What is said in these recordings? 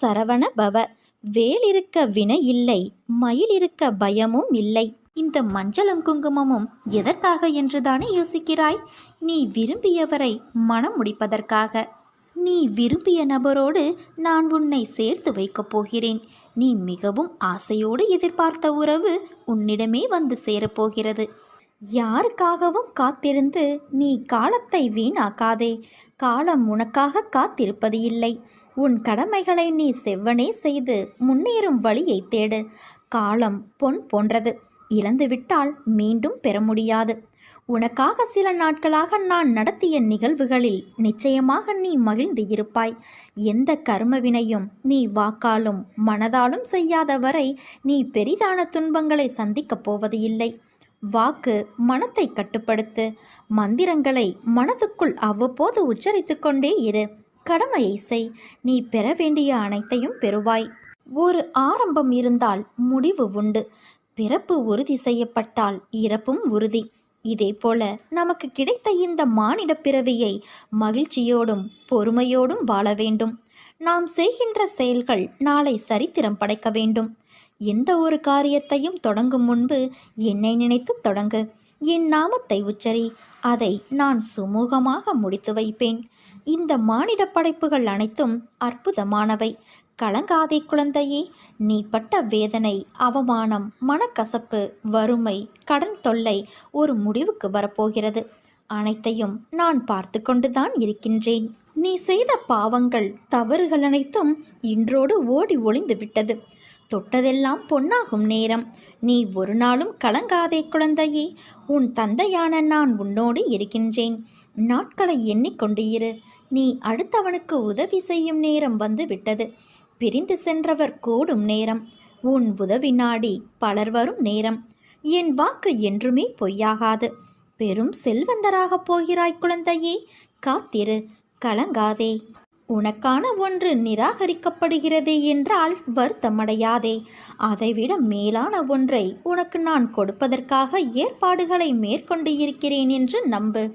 சரவண பவ. வேல் இருக்க வினை இல்லை மயில் இருக்க பயமும் இல்லை. இந்த மஞ்சளும் குங்குமமும் எதற்காக என்றுதானே யோசிக்கிறாய்? நீ விரும்பியவரை மனம் முடிப்பதற்காக. நீ விரும்பிய நபரோடு நான் உன்னை சேர்த்து வைக்கப் போகிறேன். நீ மிகவும் ஆசையோடு எதிர்பார்த்த உறவு உன்னிடமே வந்து சேரப்போகிறது யாருக்காகவும் காத்திருந்து நீ காலத்தை வீணாக்காதே. காலம் உனக்காக காத்திருப்பது இல்லை. உன் கடமைகளை நீ செவ்வனே செய்து முன்னேறும் வழியை தேடு. காலம் பொன் போன்றது. இழந்துவிட்டால் மீண்டும் பெற முடியாது. உனக்காக சில நாட்களாக நான் நடத்திய நிகழ்வுகளில் நிச்சயமாக நீ மகிழ்ந்து இருப்பாய். எந்த கர்மவினையும் நீ வாக்காலும் மனதாலும் செய்யாத வரை நீ பெரிதான துன்பங்களை சந்திக்கப் போவது இல்லை. வாக்கு மனத்தை கட்டுப்படுத்து. மந்திரங்களை மனதுக்குள் அவ்வப்போது உச்சரித்து கொண்டே இரு. கடமையை செய். நீ பெற வேண்டிய அனைத்தையும் பெறுவாய். ஒரு ஆரம்பம் இருந்தால் முடிவு உண்டு. பிறப்பு உறுதி செய்யப்பட்டால் இறப்பும் உறுதி. இதேபோல நமக்கு கிடைத்த இந்த மானிட பிறவியை மகிழ்ச்சியோடும் பொறுமையோடும் வாழ வேண்டும். நாம் செய்கின்ற செயல்கள் நாளை சரித்திரம் படைக்க வேண்டும். எந்த ஒரு காரியத்தையும் தொடங்கும் முன்பு என்னை நினைத்து தொடங்கு. என் நாமத்தை உச்சரி. அதை நான் சுமூகமாக முடித்து வைப்பேன். இந்த மானிட படைப்புகள் அனைத்தும் அற்புதமானவை. கலங்காதே குழந்தையே நீ பட்ட வேதனை அவமானம் மனக்கசப்பு வறுமை கடன் தொல்லை ஒரு முடிவுக்கு வரப்போகிறது. அனைத்தையும் நான் பார்த்து கொண்டுதான் இருக்கின்றேன். நீ செய்த பாவங்கள் தவறுகள் அனைத்தும் இன்றோடு ஓடி ஒளிந்து விட்டது. தொட்டதெல்லாம் பொன்னாகும் நேரம். நீ ஒரு நாளும் கலங்காதே குழந்தையே உன் தந்தையான நான் உன்னோடு இருக்கின்றேன். நாட்களை எண்ணிக்கொண்டு இரு. நீ அடுத்தவனுக்கு உதவி செய்யும் நேரம் வந்து விட்டது பிரிந்து சென்றவர் கூடும் நேரம். உன் உதவி நாடி பலர் வரும் நேரம். என் வாக்கு என்றுமே பொய்யாகாது. பெரும் செல்வந்தராகப் போகிறாய் குழந்தையே காத்திரு கலங்காதே. உனக்கான ஒன்று நிராகரிக்கப்படுகிறது என்றால் வருத்தமடையாதே. அதைவிட மேலான ஒன்றை உனக்கு நான் கொடுப்பதற்காக ஏற்பாடுகளை மேற்கொண்டு இருக்கிறேன் என்று நம்பு.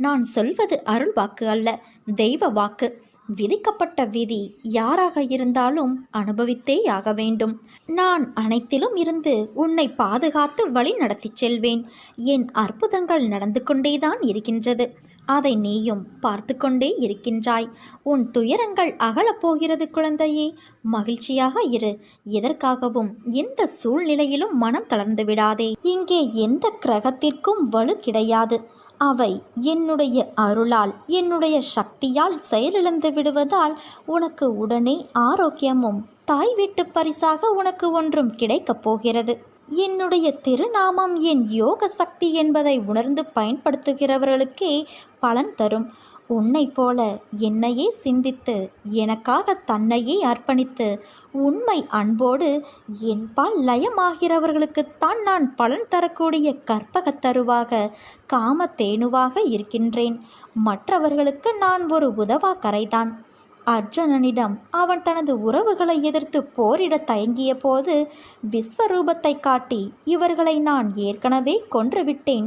நான் சொல்வது அருள் வாக்கு அல்ல தெய்வ வாக்கு. விதிக்கப்பட்ட விதி யாராக இருந்தாலும் அனுபவித்தே ஆக வேண்டும். நான் அனைத்திலும் இருந்து உன்னை பாதுகாத்து வழி நடத்திச் செல்வேன். என் அற்புதங்கள் நடந்து கொண்டேதான் இருக்கின்றது. அதை நீயும் பார்த்து கொண்டே இருக்கின்றாய். உன் துயரங்கள் அகலப் போகிறது குழந்தையே மகிழ்ச்சியாக இரு. எதற்காகவும் எந்த சூழ்நிலையிலும் மனம் தளர்ந்து விடாதே. இங்கே எந்த கிரகத்திற்கும் வலு கிடையாது. அவை என்னுடைய அருளால் என்னுடைய சக்தியால் செயலிழந்து விடுவதால் உனக்கு உடனே ஆரோக்கியமும் தாய் வீட்டு பரிசாக உனக்கு ஒன்றும் கிடைக்கப் போகிறது. என்னுடைய திருநாமம் என் யோக சக்தி என்பதை உணர்ந்து பயன்படுத்துகிறவர்களுக்கே பலன் தரும். உன்னை போல என்னையே சிந்தித்து எனக்காக தன்னையே அர்ப்பணித்து உண்மை அன்போடு என்பால் லயமாகிறவர்களுக்குத்தான் நான் பலன் தரக்கூடிய கற்பகத் தருவாக காம தேனுவாக இருக்கின்றேன். மற்றவர்களுக்கு நான் ஒரு உதவா கரைதான் அர்ஜுனனிடம் அவன் தனது உறவுகளை எதிர்த்து போரிட தயங்கிய போது விஸ்வரூபத்தை காட்டி இவர்களை நான் ஏற்கனவே கொன்றுவிட்டேன்.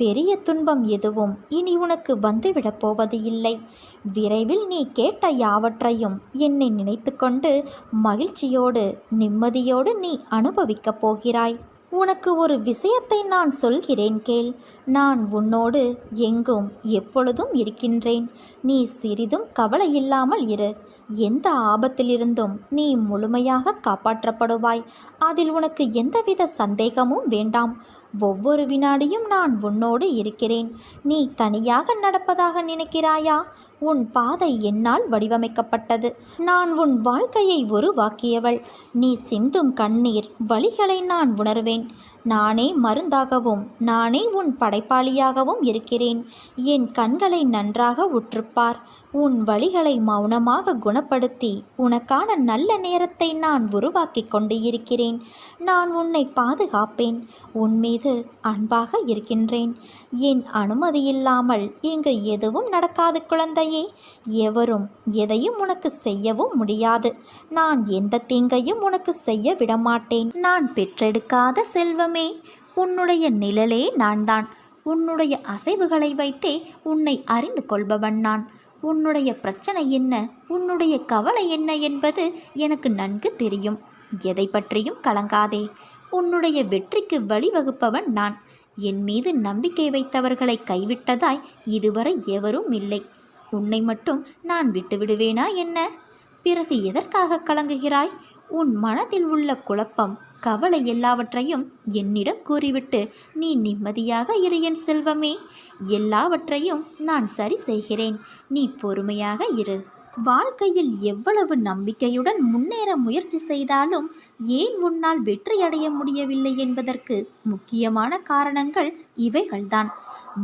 பெரிய துன்பம் எதுவும் இனி உனக்கு வந்துவிடப் போவது இல்லை. விரைவில் நீ கேட்ட யாவற்றையும் என்னை நினைத்து கொண்டு மகிழ்ச்சியோடு நிம்மதியோடு நீ அனுபவிக்கப் போகிறாய். உனக்கு ஒரு விஷயத்தை நான் சொல்கிறேன் கேள். நான் உன்னோடு எங்கும் எப்பொழுதும் இருக்கின்றேன். நீ சிறிதும் கவலை இல்லாமல் இரு. எந்த ஆபத்திலிருந்தும் நீ முழுமையாக காப்பாற்றப்படுவாய். அதில் உனக்கு எந்தவித சந்தேகமும் வேண்டாம். ஒவ்வொரு வினாடியும் நான் உன்னோடு இருக்கிறேன். நீ தனியாக நடப்பதாக நினைக்கிறாயா? உன் பாதை என்னால் வடிவமைக்கப்பட்டது. நான் உன் வாழ்க்கையை உருவாக்கியவள். நீ சிந்தும் கண்ணீர் வழிகளை நான் உணர்வேன். நானே மருந்தாகவும் நானே உன் படைப்பாளியாகவும் இருக்கிறேன். என் கண்களை நன்றாக உற்றுப்பார். உன் வழிகளை மௌனமாக குணப்படுத்தி உனக்கான நல்ல நேரத்தை நான் உருவாக்கி கொண்டு இருக்கிறேன். நான் உன்னை பாதுகாப்பேன். உன் மீது அன்பாக இருக்கின்றேன். என் அனுமதி இல்லாமல் இங்கு எதுவும் நடக்காது குழந்தையே. எவரும் எதையும் உனக்கு செய்யவும் முடியாது. நான் எந்த தீங்கையும் உனக்கு செய்ய விடமாட்டேன். நான் பெற்றெடுக்காத செல்வம். உன்னுடைய நிழலே நான் தான் உன்னுடைய அசைவுகளை வைத்தே உன்னை அறிந்து கொள்பவன் நான். உன்னுடைய பிரச்சனை என்ன? உன்னுடைய கவலை என்ன என்பது எனக்கு நன்கு தெரியும். எதை பற்றியும் கலங்காதே. உன்னுடைய வெற்றிக்கு வழிவகுப்பவன் நான். என் மீது நம்பிக்கை வைத்தவர்களை கைவிட்டதாய் இதுவரை எவரும் இல்லை. உன்னை மட்டும் நான் விட்டுவிடுவேனா என்ன? பிறகு எதற்காக கலங்குகிறாய்? உன் மனதில் உள்ள குழப்பம் கவலை எல்லாவற்றையும் என்னிடம் கூறிவிட்டு நீ நிம்மதியாக இரு என் செல்வமே. எல்லாவற்றையும் நான் சரி செய்கிறேன். நீ பொறுமையாக இரு. வாழ்க்கையில் எவ்வளவு நம்பிக்கையுடன் முன்னேற முயற்சி செய்தாலும் ஏன் உன்னால் வெற்றியடைய முடியவில்லை என்பதற்கு முக்கியமான காரணங்கள் இவைகள்தான்.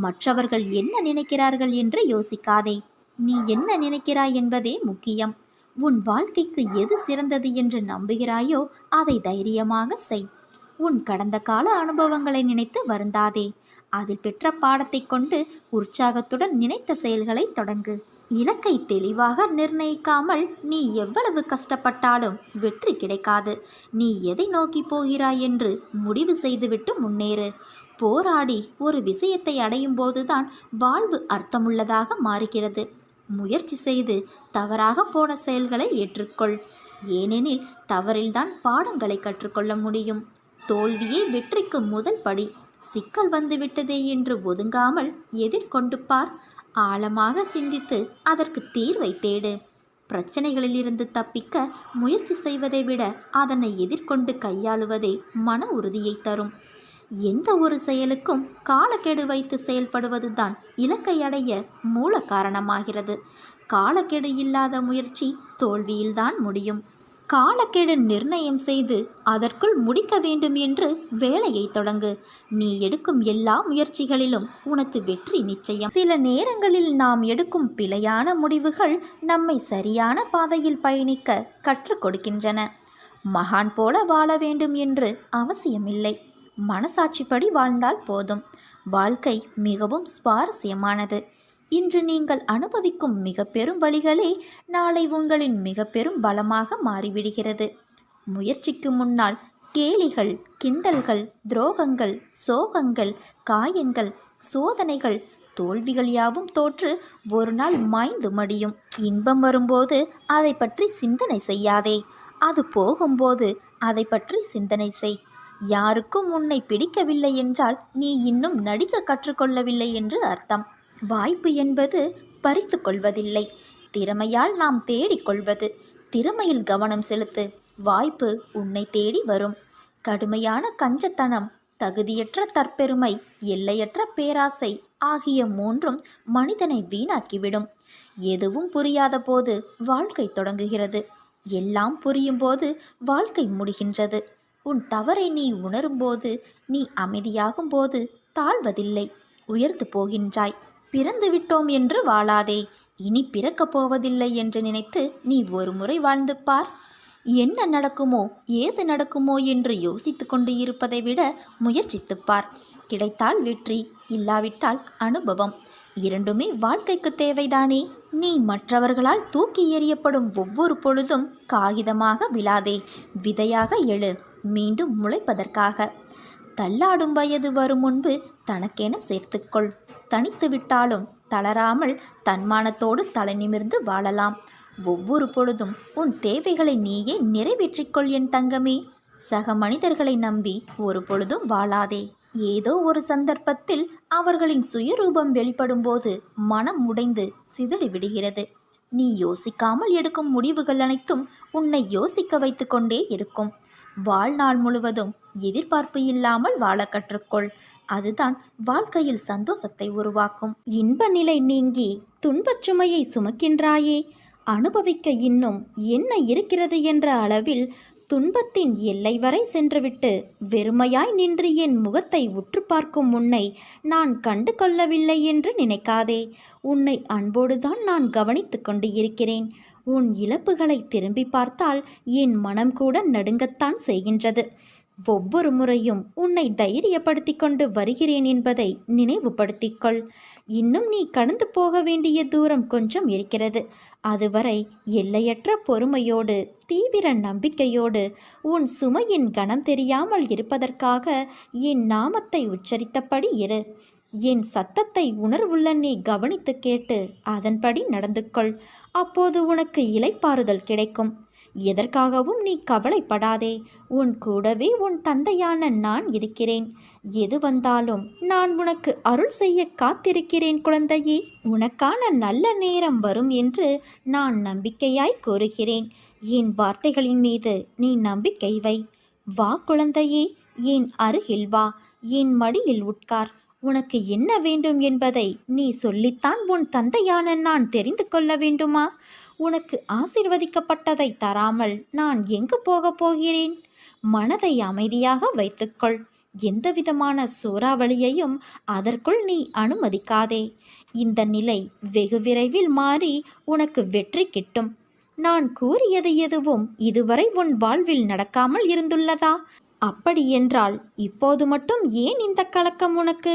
மற்றவர்கள் என்ன நினைக்கிறார்கள் என்று யோசிக்காதே. நீ என்ன நினைக்கிறாய் என்பதே முக்கியம். உன் வாழ்க்கைக்கு எது சிறந்தது என்று நம்புகிறாயோ அதை தைரியமாக செய். உன் கடந்த கால அனுபவங்களை நினைத்து வருந்தாதே. அதில் பெற்ற பாடத்தை கொண்டு உற்சாகத்துடன் நினைத்த செயல்களை தொடங்கு. இலக்கை தெளிவாக நிர்ணயிக்காமல் நீ எவ்வளவு கஷ்டப்பட்டாலும் வெற்றி கிடைக்காது. நீ எதை நோக்கி போகிறாய் என்று முடிவு செய்துவிட்டு முன்னேறு. போராடி ஒரு விஷயத்தை அடையும் போதுதான் வாழ்வு அர்த்தமுள்ளதாக மாறுகிறது. முயற்சி செய்து தவறாக போன செயல்களை ஏற்றுக்கொள். ஏனெனில் தவறில்தான் பாடங்களை கற்றுக்கொள்ள முடியும். தோல்வியே வெற்றிக்கு முதல் படி. சிக்கல் வந்துவிட்டதே என்று ஒதுங்காமல் எதிர்கொண்டு பார். ஆழமாக சிந்தித்து அதற்கு தீர்வை தேடு. பிரச்சனைகளிலிருந்து தப்பிக்க முயற்சி செய்வதை விட அதனை எதிர்கொண்டு கையாளுவதே மன உறுதியை தரும். எந்த ஒரு செயலுக்கும் காலக்கெடு வைத்து செயல்படுவதுதான் இலக்கை அடைய மூல காரணமாகிறது. காலக்கெடு இல்லாத முயற்சி தோல்வியில்தான் முடியும். காலக்கெடு நிர்ணயம் செய்து அதற்குள் முடிக்க வேண்டும் என்று வேலையை தொடங்கு. நீ எடுக்கும் எல்லா முயற்சிகளிலும் உனக்கு வெற்றி நிச்சயம். சில நேரங்களில் நாம் எடுக்கும் பிழையான முடிவுகள் நம்மை சரியான பாதையில் பயணிக்க கற்றுக் கொடுக்கின்றன. மகான் போல வாழ வேண்டும் என்று அவசியமில்லை. மனசாட்சிப்படி வாழ்ந்தால் போதும். வாழ்க்கை மிகவும் சுவாரஸ்யமானது. இன்று நீங்கள் அனுபவிக்கும் மிக பெரும் வழிகளே நாளை உங்களின் மிக பெரும் பலமாக மாறிவிடுகிறது. முயற்சிக்கு முன்னால் கேலிகள் கிண்டல்கள் துரோகங்கள் சோகங்கள் காயங்கள் சோதனைகள் தோல்விகள் யாவும் தோற்று ஒரு நாள் மாய்ந்து மடியும். இன்பம் வரும்போது அதை பற்றி சிந்தனை செய்யாதே. அது போகும்போது அதை பற்றி சிந்தனை செய். யாருக்கும் உன்னை பிடிக்கவில்லை என்றால் நீ இன்னும் நடிக்க கற்றுக்கொள்ளவில்லை என்று அர்த்தம். வாய்ப்பு என்பது பறித்து கொள்வதில்லை. திறமையால் நாம் தேடிக்கொள்வது திறமையில் கவனம் செலுத்து. வாய்ப்பு உன்னை தேடி வரும். கடுமையான கஞ்சத்தனம் தகுதியற்ற தற்பெருமை எல்லையற்ற பேராசை ஆகிய மூன்றும் மனிதனை வீணாக்கிவிடும். எதுவும் புரியாத போது வாழ்க்கை தொடங்குகிறது. எல்லாம் புரியும் போது வாழ்க்கை முடிகின்றது. உன் தவறை நீ உணரும்போது நீ அமைதியாகும் போது தாழ்வதில்லை. உயர்ந்து போகின்றாய். பிறந்து விட்டோம் என்று வாழாதே. இனி பிறக்கப் போவதில்லை என்று நினைத்து நீ ஒரு முறை வாழ்ந்து பார். என்ன நடக்குமோ ஏது நடக்குமோ என்று யோசித்து கொண்டு இருப்பதை விட முயற்சித்துப்பார் கிடைத்தால் வெற்றி இல்லாவிட்டால் அனுபவம். இரண்டுமே வாழ்க்கைக்கு தேவைதானே. நீ மற்றவர்களால் தூக்கி எறியப்படும் ஒவ்வொரு பொழுதும் காகிதமாக விழாதே. விதையாக எழு. மீண்டும் முளைப்பதற்காக. தள்ளாடும் வயது வரும் முன்பு தனக்கென சேர்த்துக்கொள். தனித்து விட்டாலும் தளராமல் தன்மானத்தோடு தலை நிமிர்ந்து வாழலாம். ஒவ்வொரு பொழுதும் உன் தேவைகளை நீயே நிறைவேற்றிக்கொள் என் தங்கமே. சக மனிதர்களை நம்பி ஒரு பொழுதும் வாழாதே. ஏதோ ஒரு சந்தர்ப்பத்தில் அவர்களின் சுயரூபம் வெளிப்படும்போது மனம் உடைந்து சிதறி விடுகிறது. நீ யோசிக்காமல் எடுக்கும் முடிவுகள் அனைத்தும் உன்னை யோசிக்க வைத்து கொண்டே இருக்கும். வாழ்நாள் முழுவதும் எதிர்பார்ப்பு இல்லாமல் வாழ கற்றுக்கொள். அதுதான் வாழ்க்கையில் சந்தோஷத்தை உருவாக்கும். இன்ப நிலை நீங்கி துன்பச் சுமையை சுமக்கின்றாயே. அனுபவிக்க இன்னும் என்ன இருக்கிறது என்ற அளவில் துன்பத்தின் எல்லை வரை சென்றுவிட்டு வெறுமையாய் நின்று என் முகத்தை உற்று பார்க்கும் உன்னை நான் கண்டு கொள்ளவில்லை என்று நினைக்காதே. உன்னை அன்போடுதான் நான் கவனித்து கொண்டு இருக்கிறேன். உன் இழப்புகளை திரும்பி பார்த்தால் என் மனம் கூட நடுங்கத்தான் செய்கின்றது. ஒவ்வொரு முறையும் உன்னை தைரியப்படுத்தி கொண்டு வருகிறேன் என்பதை நினைவுபடுத்திக்கொள் இன்னும் நீ கடந்து போக வேண்டிய தூரம் கொஞ்சம் இருக்கிறது. அதுவரை எல்லையற்ற பொறுமையோடு தீவிர நம்பிக்கையோடு உன் சுமையின் கணம் தெரியாமல் இருப்பதற்காக என் நாமத்தை உச்சரித்தபடி இரு. என் சத்தத்தை உணர்வுள்ள நீ கவனித்து கேட்டு அதன்படி நடந்து கொள் அப்போது உனக்கு இலைப்பாறுதல் கிடைக்கும். எதற்காகவும் நீ கவலைப்படாதே. உன் கூடவே உன் தந்தையான நான் இருக்கிறேன். எது வந்தாலும் நான் உனக்கு அருள் செய்ய காத்திருக்கிறேன் குழந்தையே. உனக்கான நல்ல நேரம் வரும் என்று நான் நம்பிக்கையாய் கூறுகிறேன். என் வார்த்தைகளின் மீது நீ நம்பிக்கை வை. வா குழந்தையே என் அருகில் வா. என் மடியில் உட்கார். உனக்கு என்ன வேண்டும் என்பதை நீ சொல்லித்தான் உன் தந்தையான நான் தெரிந்து கொள்ள வேண்டுமா? உனக்கு ஆசிர்வதிக்கப்பட்டதை தராமல் நான் எங்கு போகப் போகிறேன்? மனதை அமைதியாக வைத்துக்கொள். எந்தவிதமான சூறாவளியையும் அதற்குள் நீ அனுமதிக்காதே. இந்த நிலை வெகு விரைவில் மாறி உனக்கு வெற்றி கிட்டும். நான் கூறியது எதுவும் இதுவரை உன் வாழ்வில் நடக்காமல் இருந்துள்ளதா? அப்படியென்றால் இப்போது மட்டும் ஏன் இந்த கலக்கம் உனக்கு?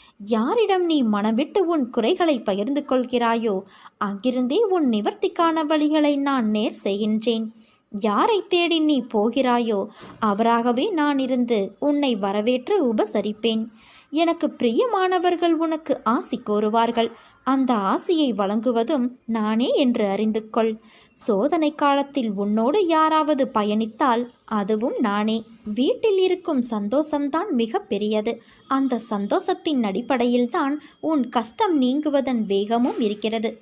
யாரிடம் நீ மனவிட்டு உன் குறைகளை பகிர்ந்து கொள்கிறாயோ அங்கிருந்தே உன் நிவர்த்திக்கான வழிகளை நான் நேர் செய்கின்றேன். யாரை தேடி நீ போகிறாயோ அவராகவே நான் இருந்து உன்னை வரவேற்று உபசரிப்பேன். எனக்கு பிரியமானவர்கள் உனக்கு ஆசி கோருவார்கள். அந்த ஆசியை வழங்குவதும் நானே என்று அறிந்து கொள். சோதனை காலத்தில் உன்னோடு யாராவது பயணித்தால் அதுவும் நானே. வீட்டில் இருக்கும் சந்தோஷம்தான் மிக பெரியது. அந்த சந்தோஷத்தின் அடிப்படையில்தான் உன் கஷ்டம் நீங்குவதன் வேகமும் இருக்கிறது.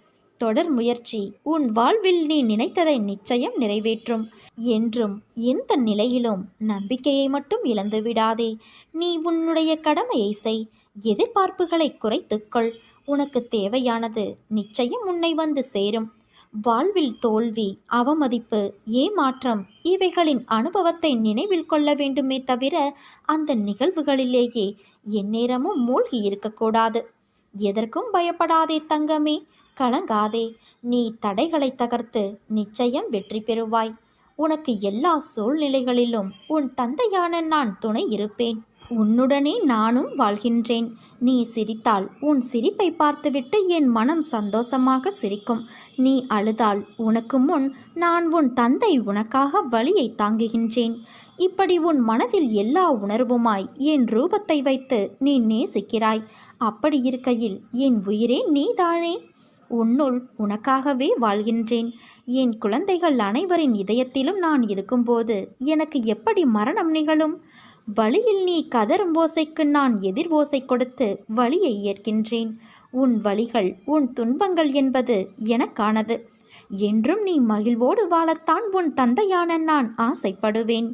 தொடர் முயற்சி. உன் வாழ்வில் நீ நினைத்ததை நிச்சயம் நிறைவேற்றும். என்றும் எந்த நிலையிலும் நம்பிக்கையை மட்டும் இழந்து விடாதே. நீ உன்னுடைய கடமையை செய். எதிர்பார்ப்புகளை குறைத்துக்கொள் உனக்கு தேவையானது நிச்சயம் உன்னை வந்து சேரும். வாழ்வில் தோல்வி அவமதிப்பு ஏமாற்றம் இவைகளின் அனுபவத்தை நினைவில் கொள்ள வேண்டுமே தவிர அந்த நிகழ்வுகளிலேயே எந்நேரமும் மூழ்கி இருக்கக்கூடாது. எதற்கும் பயப்படாதே தங்கமே. கலங்காதே. நீ தடைகளை தகர்த்து நிச்சயம் வெற்றி பெறுவாய். உனக்கு எல்லா சூழ்நிலைகளிலும் உன் தந்தையான நான் துணை இருப்பேன். உன்னுடனே நானும் வாழ்கின்றேன். நீ சிரித்தால் உன் சிரிப்பை பார்த்துவிட்டு என் மனம் சந்தோஷமாக சிரிக்கும். நீ அழுதால் உனக்கு முன் நான் உன் தந்தை உனக்காக வழியை தாங்குகின்றேன். இப்படி உன் மனதில் எல்லா உணர்வுமாய் என் ரூபத்தை வைத்து நீ நேசிக்கிறாய். அப்படி இருக்கையில் என் உயிரே நீதானே? உன்னுள் உனக்காகவே வாழ்கின்றேன். என் குழந்தைகள் அனைவரின் இதயத்திலும் நான் இருக்கும்போது எனக்கு எப்படி மரணம் நிகழும்? வழியில் நீ கதரும் ஓசைக்கு நான் எதிர் ஓசை கொடுத்து வழியை ஏற்கின்றேன். உன் வழிகள் உன் துன்பங்கள் என்பது எனக்கானது. என்றும் நீ மகிழ்வோடு வாழத்தான் உன் தந்தையான நான் ஆசைப்படுவேன்.